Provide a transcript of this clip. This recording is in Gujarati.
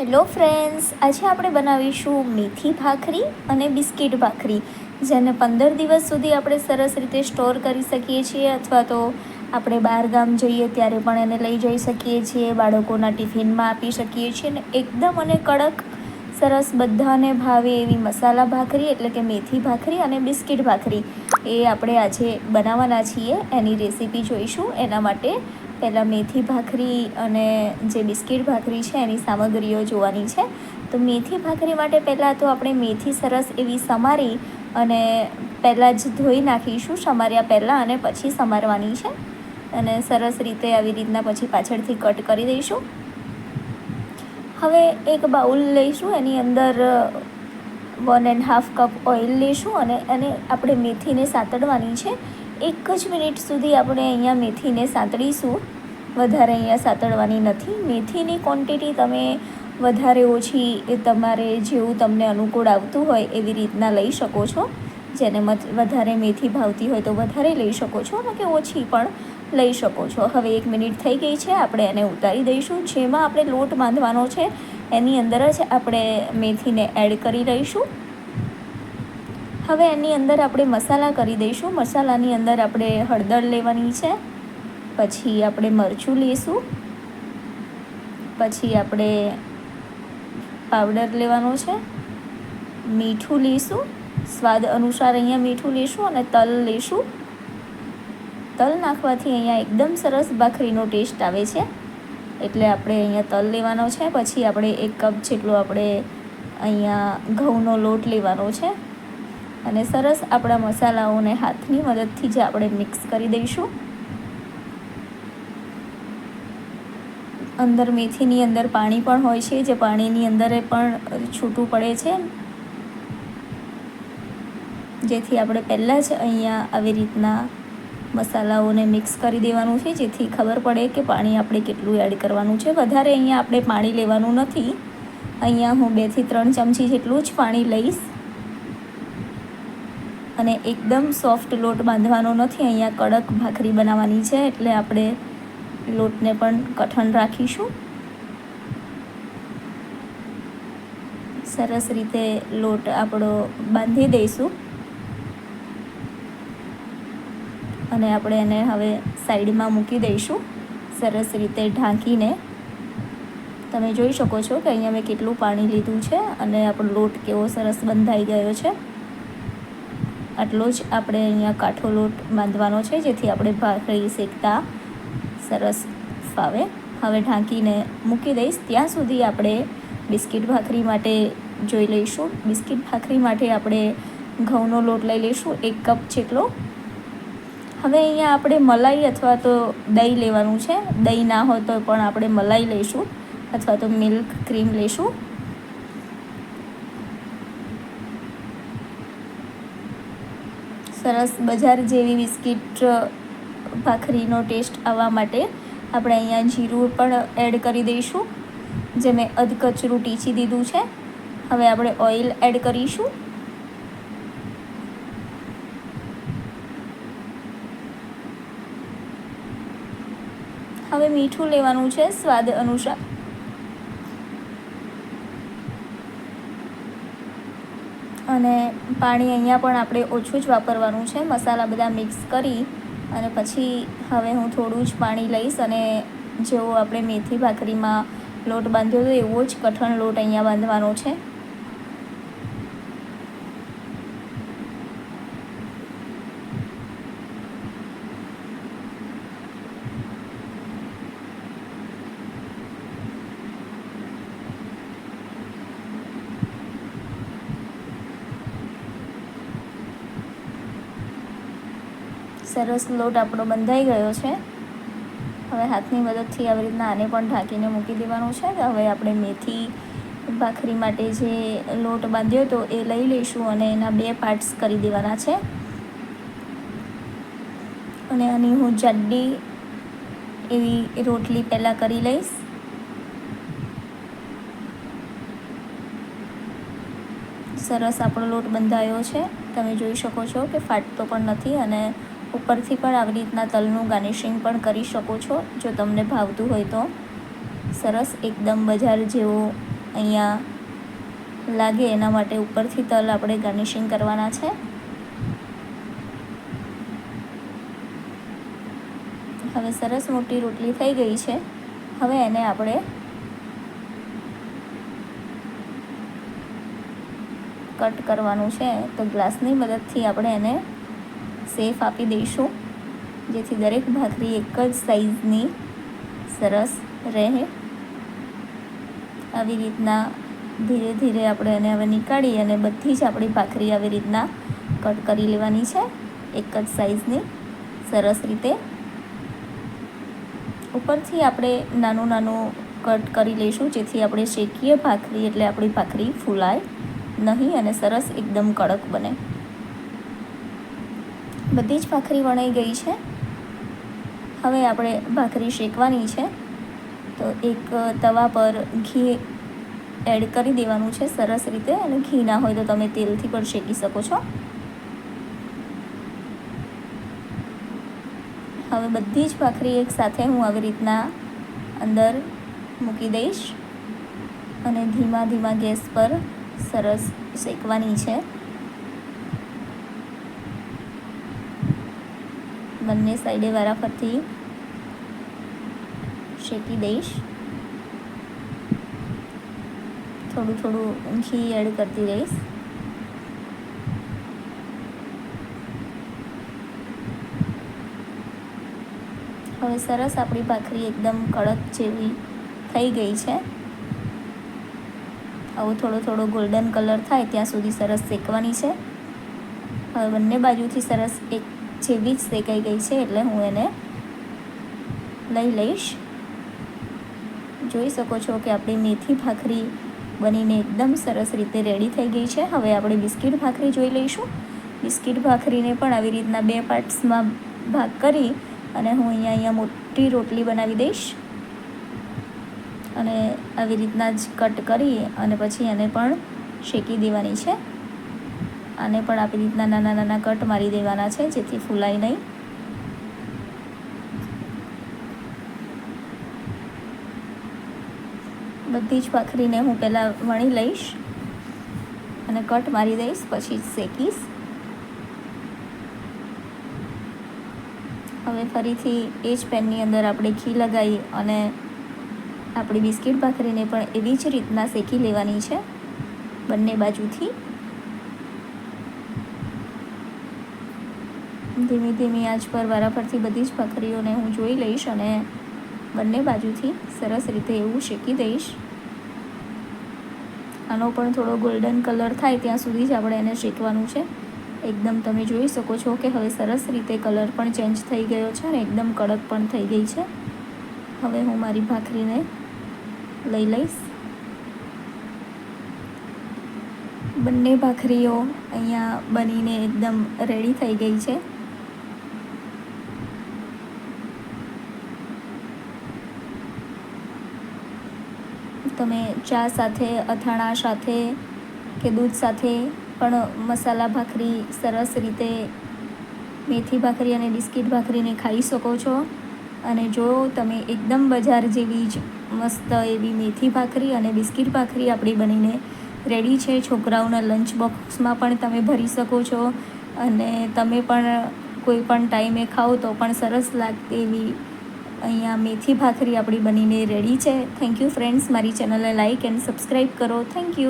હેલો ફ્રેન્ડ્સ આજે આપણે બનાવીશું મેથી ભાખરી અને બિસ્કિટ ભાખરી, જેને પંદર દિવસ સુધી આપણે સરસ રીતે સ્ટોર કરી શકીએ છીએ અથવા તો આપણે બહાર ગામ જઈએ ત્યારે પણ એને લઈ જઈ શકીએ છીએ, બાળકોના ટિફિનમાં આપી શકીએ છીએ અને એકદમ અને કડક, સરસ બધાને ભાવે એવી મસાલા ભાખરી એટલે કે મેથી ભાખરી અને બિસ્કિટ ભાખરી. એ આપણે આજે બનાવવાના છીએ. એની રેસીપી જોઈશું. એના માટે પહેલાં મેથી ભાખરી અને જે બિસ્કિટ ભાખરી છે એની સામગ્રીઓ જોવાની છે. તો મેથી ભાખરી માટે પહેલાં તો આપણે મેથી સરસ એવી સમારી અને પહેલાં જ ધોઈ નાખીશું, સમાર્યા પહેલાં અને પછી સમારવાની છે. અને સરસ રીતે આવી રીતના પછી પાછળથી કટ કરી દઈશું. હવે એક બાઉલ લઈશું, એની અંદર one and half cup oil લઈશું અને એને આપણે મેથીને સાતડવાની છે. એક જ મિનિટ સુધી આપણે અહીંયા મેથીને સાંતળીશું. વધારે અહીંયા સાંતળવાની નથી. મેથીની ક્વોન્ટિટી તમે વધારે ઓછી એ તમારે જેવું તમને અનુકૂળ આવતું હોય એવી રીતના લઈ શકો છો. જેને વધારે મેથી ભાવતી હોય તો વધારે લઈ શકો છો અને કે ઓછી પણ લઈ શકો છો. હવે એક મિનિટ થઈ ગઈ છે. આપણે એને ઉતારી દઈશું. જેમાં આપણે લોટ બાંધવાનો છે, એની અંદર જ આપણે મેથીને એડ કરી લઈશું. હવે એની અંદર આપણે મસાલા કરી દઈશું. મસાલાની અંદર આપણે હળદર લેવાની છે. પછી આપણે મરચું લઈશું પછી આપણે પાવડર લેવાનો છે. મીઠું લઈશું સ્વાદ અનુસાર અહીંયા મીઠું લઈશું અને તલ લઈશું તલ નાખવાથી અહીંયા એકદમ સરસ ભાખરીનો ટેસ્ટ આવે છે. એટલે આપણે અહીંયા તલ લેવાનો છે. પછી આપણે એક કપ જેટલો આપણે અહીંયા ઘઉંનો લોટ લેવાનો છે. અને સરસ આપણા મસાલાઓને હાથની મદદથી જ આપણે મિક્સ કરી દઈશું. અંદર મેથીની અંદર પાણી પણ હોય છે, જે પાણીની અંદર પણ છૂટું પડે છે. જેથી આપણે પહેલાં જ અહીંયા આવી રીતના મસાલાઓને મિક્સ કરી દેવાનું છે, જેથી ખબર પડે કે પાણી આપણે કેટલું એડ કરવાનું છે. વધારે અહીંયા આપણે પાણી લેવાનું નથી. અહીંયા હું બેથી ત્રણ ચમચી જેટલું જ પાણી લઈશ. અને એકદમ સોફ્ટ લોટ બાંધવાનો નથી, અહીંયા કડક ભાખરી બનાવવાની છે, એટલે આપણે લોટને પણ કઠણ રાખીશું. સરસ રીતે લોટ આપણો બાંધી દઈશું. અને આપણે એને હવે સાઈડમાં મૂકી દઈશું, સરસ રીતે ઢાંકીને. તમે જોઈ શકો છો કે અહીંયા મેં કેટલું પાણી લીધું છે અને આપણો લોટ કેવો સરસ બંધાઈ ગયો છે. આટલો જ આપણે અહીંયા કાઠો લોટ બાંધવાનો છે, જેથી આપણે ભાખરી શેકતા. સરસ ફાવે. હવે ઢાંકીને મૂકી દઈશ. ત્યાં સુધી આપણે બિસ્કિટ ભાખરી માટે જોઈ લઈશું. બિસ્કિટ ભાખરી માટે આપણે ઘઉંનો લોટ લઈ લઈશું, એક કપ જેટલો. હવે અહીંયા આપણે મલાઈ અથવા તો દહીં લેવાનું છે. દહીં ના હોય તો પણ આપણે મલાઈ લઈશું અથવા તો મિલ્ક ક્રીમ લઈશું. સરસ બજાર જેવી બિસ્કિટ ભાખરીનો ટેસ્ટ આવવા માટે આપણે અહીંયા જીરું પણ એડ કરી દઈશું, જે મેં અધકચરું ટીચી દીધું છે. હવે આપણે ઓઇલ એડ કરીશું. હવે મીઠું લેવાનું છે સ્વાદ અનુસાર. અને પાણી અહીંયા પણ આપણે ઓછું જ વાપરવાનું છે. મસાલા બધા મિક્સ કરી અને પછી હવે હું થોડું જ પાણી લઈશ અને જેવો આપણે મેથી ભાખરીમાં લોટ બાંધ્યો હતો એવો જ કઠણ લોટ અહીંયા બાંધવાનો છે. સરસ લોટ આપણો બંધાઈ ગયો છે. હવે હાથની મદદથી આવી રીતના આને પણ ઢાંકીને મૂકી દેવાનું છે હવે આપણે મેથી, ભાખરી માટે જે લોટ બાંધ્યો હતો એ લઈ લઈશું અને એના બે પાર્ટ્સ કરી દેવાના છે. અને આની હું જાડી એવી રોટલી પહેલાં કરી લઈશ. સરસ આપણો લોટ બંધાયો છે. તમે જોઈ શકો છો કે ફાટતો પણ નથી અને ઉપરથી પણ આવી રીતના તલનું ગાર્નિશિંગ પણ કરી શકો છો, જો તમને ભાવતું હોય તો. સરસ એકદમ બજાર જેવો અહીંયા લાગે એના માટે ઉપરથી તલ આપણે ગાર્નિશિંગ કરવાના છે. હવે સરસ મોટી રોટલી થઈ ગઈ છે, હવે એને આપણે કટ કરવાનું છે, તો ગ્લાસની મદદથી આપણે એને સેફ આપી દઈશું. જેથી દરેક ભાખરી એક જ સાઈઝની સરસ રહે. આવી રીતના ધીરે ધીરે આપણે એને હવે નીકાળી અને બધી જ આપણી ભાખરી આવી રીતના કટ કરી લેવાની છે. એક જ સાઈઝની સરસ રીતે. ઉપરથી આપણે નાનું નાનું કટ કરી લઈશું, જેથી આપણે શેકીએ ભાખરી એટલે આપણી ભાખરી ફૂલાય નહીં અને સરસ એકદમ કડક બને. બધી જ ભાખરી વણાઈ ગઈ છે. હવે આપણે ભાખરી શેકવાની છે. તો એક તવા પર ઘી એડ કરી દેવાનું છે સરસ રીતે અને ઘી ના હોય તો તમે તેલથી પણ શેકી શકો છો. હવે બધી જ ભાખરી એક સાથે હું આવી રીતના અંદર મૂકી દઈશ. અને ધીમા ધીમા ગેસ પર સરસ શેકવાની છે. બંને સાઈડે વારાફરતી શેકી દઈશ. થોડું થોડું ઘી એડ કરતી રહીશ. હવે સરસ આપણી ભાખરી એકદમ કડક જેવી થઈ ગઈ છે. આવું થોડો થોડો ગોલ્ડન કલર થાય ત્યાં સુધી સરસ શેકવાની છે. હવે બંને બાજુથી સરસ એક જેવી જ શેકાઈ ગઈ છે એટલે હું એને લઈ લઈશ. જોઈ શકો છો કે આપણી મેથી ભાખરી બનીને એકદમ સરસ રીતે રેડી થઈ ગઈ છે. હવે આપણે બિસ્કિટ ભાખરી જોઈ લઈશું. બિસ્કિટ ભાખરીને પણ આવી રીતના બે પાર્ટ્સમાં ભાગ કરી અને હું અહીંયા અહીંયા મોટી રોટલી બનાવી દઈશ. અને આવી રીતના જ કટ કરી અને પછી એને પણ શેકી દેવાની છે. આને પણ આવી રીતના નાના નાના કટ મારી દેવાના છે, જેથી ફૂલાય નહીં. બધી જ ભાખરીને હું પહેલાં વણી લઈશ અને કટ મારી દઈશ, પછી શેકીશ. હવે ફરીથી એ જ પેનની અંદર આપણે ઘી લગાવી અને આપણી બિસ્કિટ ભાખરીને પણ એવી જ રીતના શેકી લેવાની છે, બંને બાજુથી. ધીમી ધીમી આંચ પર વારાફરથી બધી જ ભાખરીઓને હું જોઈ લઈશ અને બંને બાજુથી સરસ રીતે એવું શેકી દઈશ. આનો પણ થોડો ગોલ્ડન કલર થાય ત્યાં સુધી જ આપણે એને શેકવાનું છે. એકદમ તમે જોઈ શકો છો કે હવે સરસ રીતે કલર પણ ચેન્જ થઈ ગયો છે અને એકદમ કડક પણ થઈ ગઈ છે. હવે હું મારી ભાખરીને લઈ લઈશ. બંને ભાખરીઓ અહીંયા બનીને એકદમ રેડી થઈ ગઈ છે. તમે ચા સાથે, અથાણા સાથે કે દૂધ સાથે પણ મસાલા ભાખરી સરસ રીતે મેથી ભાખરી અને બિસ્કિટ ભાખરીને ખાઈ શકો છો. અને જો તમે એકદમ બજાર જેવી જ મસ્ત એવી મેથી ભાખરી અને બિસ્કિટ ભાખરી આપણી બનીને રેડી છે, છોકરાઓના લંચ બોક્સમાં પણ તમે ભરી શકો છો. અને તમે પણ કોઈ પણ ટાઈમે ખાઓ તો પણ સરસ લાગતી એવી અહીંયા મેથી ભાખરી આપણી બનીને રેડી છે. થેન્ક યુ ફ્રેન્ડ્સ મારી ચેનલને લાઇક એન્ડ સબસ્ક્રાઈબ કરો. Thank you